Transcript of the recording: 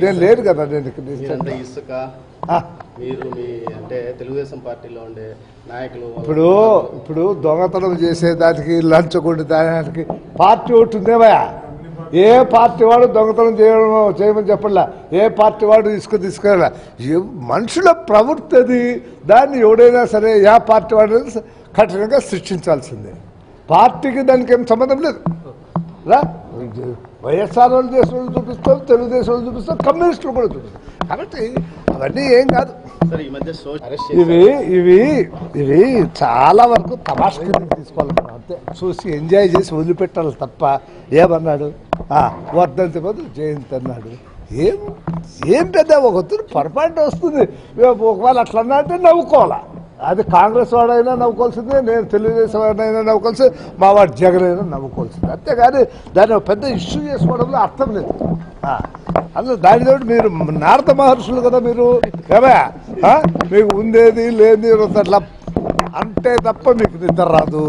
నేను లేను కదా నేను ఇక్కడ ఇసుక మీరు మీ అంటే తెలుగుదేశం పార్టీలో ఉండే నాయకులు ఇప్పుడు ఇప్పుడు దొంగతనం చేసేదానికి లంచ్ కొట్టి దానికి పార్టీ ఒకటి ఉందేమయ్యా ఏ పార్టీ వాడు దొంగతనం చేయడం చేయమని చెప్పట్లా ఏ పార్టీ వాడు ఇసుక తీసుకెళ్ళా మనుషుల ప్రవృత్తి అది. దాన్ని ఎవడైనా సరే ఏ పార్టీ వాడు కఠినంగా శిక్షించాల్సిందే. పార్టీకి దానికి ఏం సంబంధం లేదు. రా. వైఎస్ఆర్ వాళ్ళు చేసిన వాళ్ళు చూపిస్తాం తెలుగుదేశం వాళ్ళు చూపిస్తాం కమ్యూనిస్టులు కూడా చూపిస్తాం కాబట్టి అవన్నీ ఏం కాదు. సార్ ఈ మధ్య సో అరెస్ట్ ఇవి ఇవి ఇవి చాలా వరకు తమాష తీసుకోవాలి. అంతే. చూసి ఎంజాయ్ చేసి వదిలిపెట్టాలి తప్ప ఏమన్నాడు? ఆ, వర్ధంతి బదులు జయంతి అన్నాడు. ఏం ఏం పెద్ద ఒక పొరపాటు వస్తుంది. ఒకవేళ అట్లా అన్నా అంటే నవ్వుకోవాలా? అది కాంగ్రెస్ వాడైనా నవ్వుకోవాల్సిందే నేను తెలుగుదేశం వాడినైనా నవ్వుకోవాల్సి మా వాడు జగన్ అయినా నవ్వుకోవాల్సిందే. అంతేగాని దాన్ని ఒక పెద్ద ఇష్యూ చేసుకోవడంలో అర్థం లేదు. అందులో దానితో మీరు నారద మహర్షులు కదా మీరు? కదా మీకు ఉండేది లేని అట్లా. అంటే తప్ప మీకు నిద్ర రాదు.